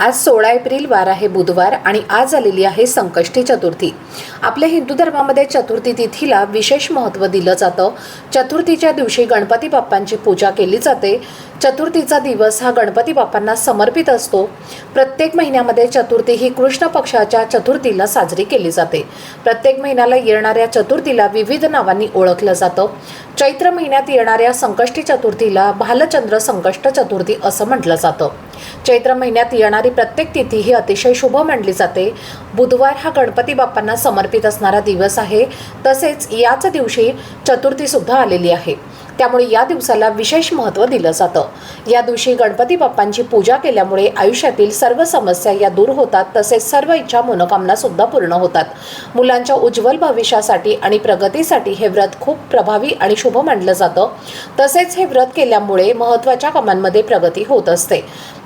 आज सोळा एप्रिल वार आहे बुधवार आणि आज आलेली आहे संकष्टी चतुर्थी. आपल्या हिंदू धर्मामध्ये चतुर्थी तिथीला विशेष महत्त्व दिलं जातं. चतुर्थीच्या दिवशी गणपती बाप्पांची पूजा केली जाते. चतुर्थीचा दिवस हा गणपती बाप्पांना समर्पित असतो. प्रत्येक महिन्यामध्ये चतुर्थी ही कृष्ण पक्षाच्या चतुर्थीला साजरी केली जाते. प्रत्येक महिन्याला येणाऱ्या चतुर्थीला विविध नावांनी ओळखलं जातं. चैत्र महिन्यात येणाऱ्या संकष्टी चतुर्थीला भालचंद्र संकष्ट चतुर्थी असं म्हटलं जातं. चैत्र महिन्यात येणारी प्रत्येक तिथी ही अतिशय शुभ मानली जाते. बुधवार हा गणपती बाप्पांना समर्पित असणारा दिवस आहे. तसेच याच दिवशी चतुर्थी सुद्धा आलेली आहे. त्यामुळे या दिवसाला विशेष महत्त्व दिलं जातं. या दिवशी गणपती बाप्पांची पूजा केल्यामुळे आयुष्यातील सर्व समस्या या दूर होतात. तसेच सर्व इच्छा मनोकामनासुद्धा पूर्ण होतात. मुलांच्या उज्ज्वल भविष्यासाठी आणि प्रगतीसाठी हे व्रत खूप प्रभावी आणि शुभ मानलं जातं. तसेच हे व्रत केल्यामुळे महत्त्वाच्या कामांमध्ये प्रगती होत असते.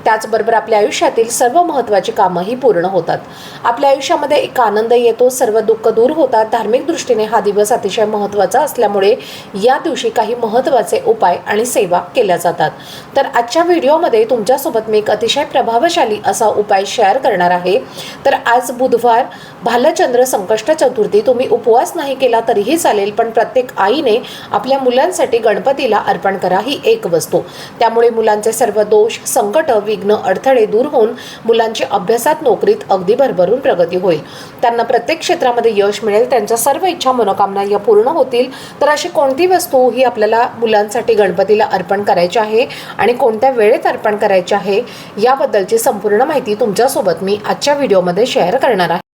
त्याचबरोबर आपल्या आयुष्यातील सर्व महत्त्वाची कामंही पूर्ण होतात. आपल्या आयुष्यामध्ये एक आनंद येतो सर्व दुःख दूर होतात. धार्मिक दृष्टीने हा दिवस अतिशय महत्त्वाचा असल्यामुळे या दिवशी काही महत्त्वाचे उपाय आणि सेवा केल्या जातात. तर आजच्या व्हिडिओमध्ये तुमच्यासोबत मी एक अतिशय प्रभावशाली असा उपाय शेअर करणार आहे. तर आज बुधवार भालचंद्र संकष्ट चतुर्थी. तुम्ही उपवास नाही केला तरीही चालेल पण प्रत्येक आईने आपल्या मुलांसाठी गणपतीला अर्पण करा ही एक वस्तू. त्यामुळे मुलांचे सर्व दोष संकट विघ्न अडथळे दूर होऊन मुलांची अभ्यासात नोकरीत अगदी भरभरून प्रगती होईल. त्यांना प्रत्येक क्षेत्रामध्ये यश मिळेल त्यांच्या सर्व इच्छा मनोकामना या पूर्ण होतील. तर अशी कोणती वस्तू ही आपल्याला मुलांसाठी गणपतीला अर्पण करायची आहे आणि कोणत्या वेळेत अर्पण करायची आहे याबद्दलची संपूर्ण माहिती तुमच्यासोबत मी आजच्या व्हिडिओमध्ये शेअर करणार आहे.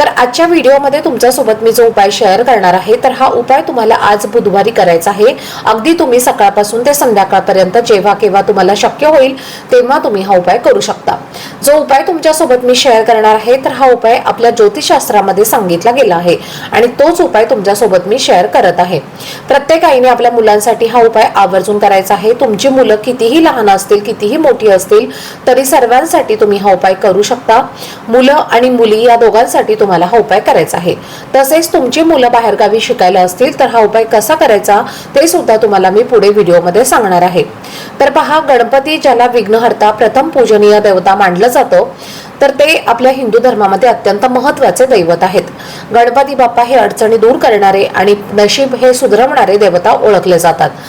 तर आजच्या व्हिडिओमध्ये तुमच्यासोबत मी जो उपाय शेअर करणार आहे तर हा उपाय तुम्हाला आज बुधवारी करायचा आहे. अगदी तुम्ही सकाळपासून ते संध्याकाळपर्यंत जेव्हा केव्हा तुम्हाला शक्य होईल तेव्हा तुम्ही हा उपाय करू शकता. जो उपाय तुमच्यासोबत मी शेअर करणार आहे तर हा उपाय आपल्या ज्योतिषशास्त्रामध्ये सांगितला गेला आहे आणि तोच उपाय तुमच्यासोबत मी शेअर करत आहे. प्रत्येक आईने आपल्या मुलांसाठी हा उपाय आवर्जून करायचा आहे. तुमची मुलं कितीही लहान असतील कितीही मोठी असतील तरी सर्वांसाठी तुम्ही हा उपाय करू शकता. मुलं आणि मुली या दोघांसाठी तुम्हाला हा उपाय करायचा आहे. तसेच तुमची मुलं बाहेरगावी शिकायला असतील तर हा उपाय कसा करायचा ते सुद्धा तुम्हाला मी पुढे व्हिडिओमध्ये सांगणार आहे. तर पहा गणपती ज्याला विघ्नहर्ता प्रथम पूजनीय देवता मानलं जातं तर ते आपल्या हिंदू धर्मामध्ये अत्यंत महत्त्वाचे दैवत आहेत. गणपती बाप्पा हे अडचणी दूर करणारे आणि नशीब हे सुधरवणारे देवता ओळखले जातात.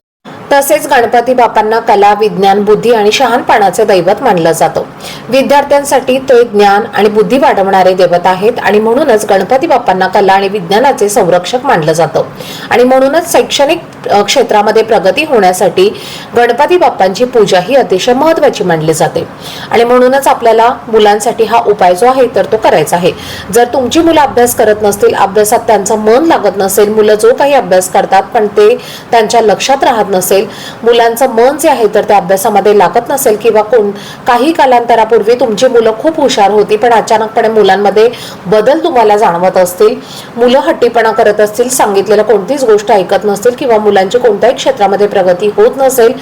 तसेच गणपती बाप्पांना कला विज्ञान बुद्धी आणि शहाणपणाचे दैवत मानलं जातं. विद्यार्थ्यांसाठी ते ज्ञान आणि बुद्धी वाढवणारे दैवत आहेत आणि म्हणूनच गणपती बाप्पांना कला आणि विज्ञानाचे संरक्षक मानलं जातं. आणि म्हणूनच शैक्षणिक क्षेत्रामध्ये प्रगती होण्यासाठी गणपती बाप्पांची पूजा ही अतिशय महत्वाची मानली जाते. आणि म्हणूनच आपल्याला मुलांसाठी हा उपाय जो आहे तर तो करायचा आहे. जर तुमची मुलं अभ्यास करत नसतील अभ्यासात त्यांचं मन लागत नसेल मुलं जो काही अभ्यास करतात पण ते त्यांच्या लक्षात राहत नसेल मुलांचं मन जे आहे तर त्या अभ्यासामध्ये लागत नसेल किंवा कोण काही कालांतरापूर्वी तुमची मुलं खूप हुशार होती पण अचानकपणे मुलांमध्ये बदल तुम्हाला जाणवत असतील. मुलं हट्टीपणा करत असतील सांगितलेलं कोणतीच गोष्ट ऐकत नसतील किंवा मुलांची कोणत्याही क्षेत्रामध्ये प्रगती होत नसेल.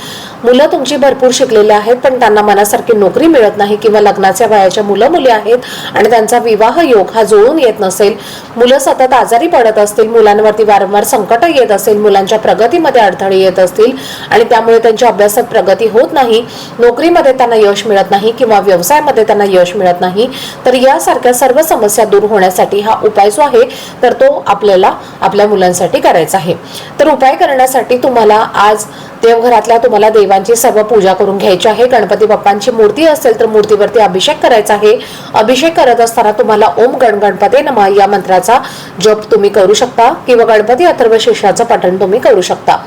मुलं तुमची भरपूर शिकलेली आहेत पण त्यांना मनासारखी नोकरी मिळत नाही किंवा लग्नाच्या वयाच्या मुलं मुली आहेत आणि त्यांचा विवाह योग हा जुळून येत नसेल. मुलं सतत आजारी पडत असतील मुलांवरती वारंवार संकट येत असेल मुलांच्या प्रगतीमध्ये अडथळे येत असतील आणि त्यामुळे त्यांच्या अभ्यासात प्रगती होत नाही नोकरीमध्ये त्यांना यश मिळत नाही किंवा व्यवसायामध्ये त्यांना यश मिळत नाही तर यासारख्या सर्व समस्या दूर होण्यासाठी हा उपाय जो आहे तर तो आपल्याला आपल्या मुलांसाठी करायचा आहे. तर उपाय करण्यासाठी तुम्हाला आज देवघरातल्या तुम्हाला देवांची सर्व पूजा करून घ्यायची आहे. गणपती बाप्पांची मूर्ती असेल तर मूर्तीवरती अभिषेक करायचा आहे. अभिषेक करत असताना तुम्हाला ओम गण गणपती नमः या मंत्राचा जप तुम्ही करू शकता किंवा गणपती अथर्व शिष्याचं पठण तुम्ही करू शकता.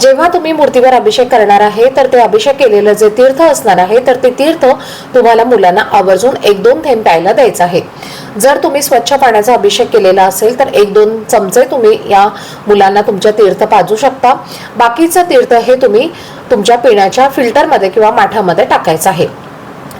जेव्हा तुम्ही मूर्तीवर अभिषेक करणार आहे तर ते अभिषेक केलेलं जे तीर्थ असणार आहे तर ते तीर्थ तुम्हाला मुलांना आवर्जून एक दोन थेंब प्यायला द्यायचं आहे. जर तुम्ही स्वच्छ पाण्याचा अभिषेक केलेला असेल तर एक दोन चमचे तुम्ही या मुलांना तुमच्या तीर्थ पाजू शकता. बाकीचं तीर्थ हे तुम्ही तुमच्या पिण्याच्या फिल्टरमध्ये किंवा माठामध्ये टाकायचं आहे.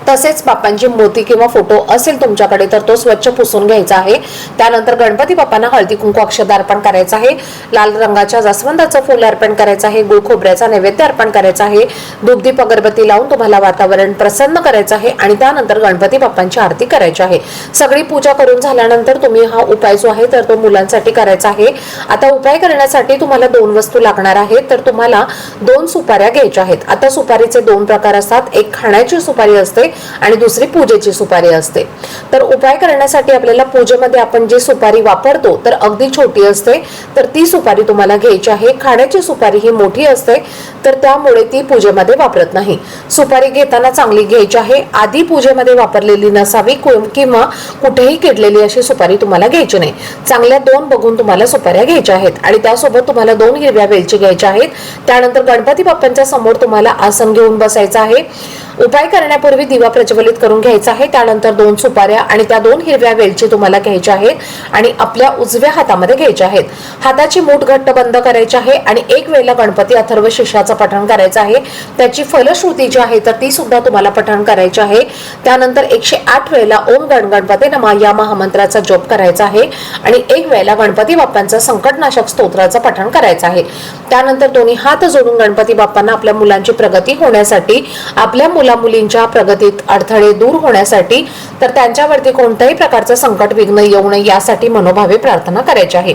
तसेच बाप्पांची मूर्ती किंवा फोटो असेल तुमच्याकडे तर तो स्वच्छ पुसून घ्यायचा आहे. त्यानंतर गणपती बाप्पांना हळदी कुंकू अक्षदा अर्पण करायचं आहे. लाल रंगाच्या जास्वंदाचं फुल अर्पण करायचं आहे. गुळ खोबऱ्याचा नैवेद्य अर्पण करायचा आहे. दुग्धीप अगरबत्ती लावून तुम्हाला वातावरण प्रसन्न करायचं आहे आणि त्यानंतर गणपती बाप्पांची आरती करायची आहे. सगळी पूजा करून झाल्यानंतर तुम्ही हा उपाय जो आहे तर तो मुलांसाठी करायचा आहे. आता उपाय करण्यासाठी तुम्हाला दोन वस्तू लागणार आहेत तर तुम्हाला दोन सुपाऱ्या घ्यायच्या आहेत. आता सुपारीचे दोन प्रकार असतात. एक खाण्याची सुपारी असते आणि दुसरी पूजेची सुपारी असते. तर उपाय करण्यासाठी आपल्याला पूजेमध्ये आपण जी सुपारी वापरतो तर अगदी छोटी असते. तर ती सुपारी तुम्हाला घ्यायची आहे. खाण्याची सुपारी ही मोठी असते. तर त्यामुळे ती पूजेमध्ये वापरत नाही. सुपारी घेताना चांगली घ्यायची आहे. आधी पूजेमध्ये वापरलेली नसावी किंवा कुठेही किडलेली अशी सुपारी तुम्हाला घ्यायची नाही. चांगल्या दोन बघून तुम्हाला सुपाऱ्या घ्यायच्या आहेत. आणि त्यासोबत तुम्हाला दोन हिरव्या वेलची घ्यायच्या आहेत. त्यानंतर गणपती बाप्पांच्या समोर तुम्हाला आसन घेऊन बसायचं आहे. उपाय करण्यापूर्वी दिवा प्रज्वलित करून घ्यायचा आहे. त्यानंतर दोन सुपाऱ्या आणि त्या दोन हिरव्या वेलची तुम्हाला घ्यायच्या आहेत आणि आपल्या उजव्या हातामध्ये घ्यायच्या आहेत. हाताची मूठ घट्ट बंद करायची आहे आणि एक वेळेला गणपती अथर्व शिष्याचं पठण करायचं आहे. त्याची फलश्रुती जी आहे तर ती सुद्धा तुम्हाला पठण करायची आहे. त्यानंतर एकशे आठ वेळेला ओम गणगणपती नमा या महामंत्राचा जप करायचा आहे आणि एक वेळेला गणपती बाप्पांचा संकटनाशक स्तोत्राचं पठण करायचं आहे. त्यानंतर दोन्ही हात जोडून गणपती बाप्पांना आपल्या मुलांची प्रगती होण्यासाठी आपल्या मुला मुलींच्या प्रगतीत अडथळे दूर होण्यासाठी तर त्यांच्यावरती कोणत्याही प्रकारचं संकट विघ्न येऊ नये यासाठी मनोभावे प्रार्थना करायची आहे.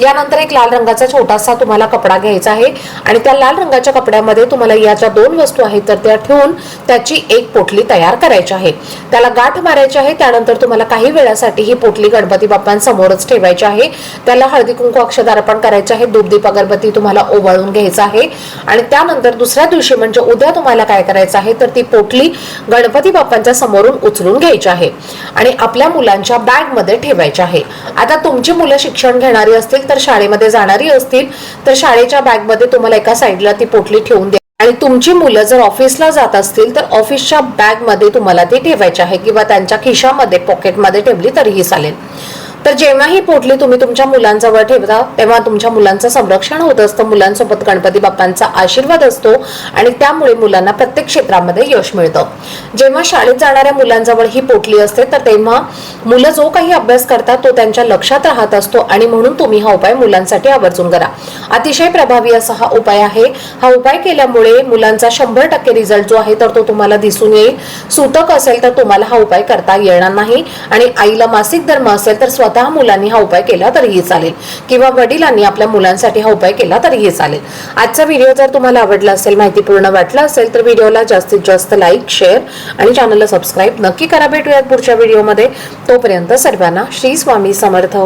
यानंतर एक लाल रंगाचा छोटासा तुम्हाला कपडा घ्यायचा आहे आणि त्या लाल रंगाच्या कपड्यामध्ये तुम्हाला या ज्या दोन वस्तू आहेत तर त्या ठेवून त्याची एक पोटली तयार करायची आहे. त्याला गाठ मारायची आहे त्यानंतर तुम्हाला काही वेळासाठी ही पोटली गणपती बाप्पांसमोरच ठेवायची आहे. त्याला हळदी कुंकू अक्षदार अर्पण करायचे आहे धूपदीप अगरबत्ती तुम्हाला ओवाळून घ्यायचा आहे. आणि त्यानंतर दुसऱ्या दिवशी म्हणजे उद्या तुम्हाला काय करायचं आहे तर ती पोटली गणपती बाप्पांच्या समोरून उचलून घ्यायची आहे आणि आपल्या मुलांच्या बॅगमध्ये ठेवायची आहे. आता तुमची मुलं शिक्षण घेणारी असतील तर शाळेमध्ये जाणारी असतील तर शाळेच्या बॅगमध्ये तुम्हाला एका साईडला ती पोटली ठेवून द्या आणि तुमची मुलं जर ऑफिसला जात असतील तर ऑफिसच्या बॅगमध्ये तुम्हाला ती ठेवायची आहे किंवा त्यांच्या खिशामध्ये पॉकेटमध्ये ठेवली तरीही चालेल. तर जेव्हा ही पोटली तुम्ही तुमच्या मुलांजवळ ठेवता तेव्हा तुमच्या मुलांचं संरक्षण होत असतं. मुलांसोबत गणपती बाप्पांचा आशीर्वाद असतो आणि त्यामुळे मुलांना प्रत्येक क्षेत्रामध्ये यश मिळतं. जेव्हा शाळेत जाणाऱ्या मुलांजवळ ही पोटली असते तर तेव्हा मुलं जो काही अभ्यास करतात तो त्यांच्या लक्षात राहत असतो आणि म्हणून तुम्ही हा उपाय मुलांसाठी आवर्जून करा. अतिशय प्रभावी असा हा उपाय आहे. हा उपाय केल्यामुळे मुलांचा शंभर टक्के रिझल्ट जो आहे तर तो तुम्हाला दिसून येईल. सुतक असेल तर तुम्हाला हा उपाय करता येणार नाही. आणि आईला मासिक धर्म असेल तर स्वतः मुलांनी हा उपाय केला तरीही चालेल. किंवा वडिलांनी आपल्या मुलांसाठी हा उपाय केला तरीही चालेल. आजचा व्हिडिओ जर तुम्हाला आवडला असेल माहितीपूर्ण वाटला असेल तर व्हिडिओला जास्तीत जास्त लाईक शेअर आणि चॅनलला सबस्क्राईब नक्की करा. भेटूयात पुढच्या व्हिडिओमध्ये तोपर्यंत सर्वांना श्री स्वामी समर्थ.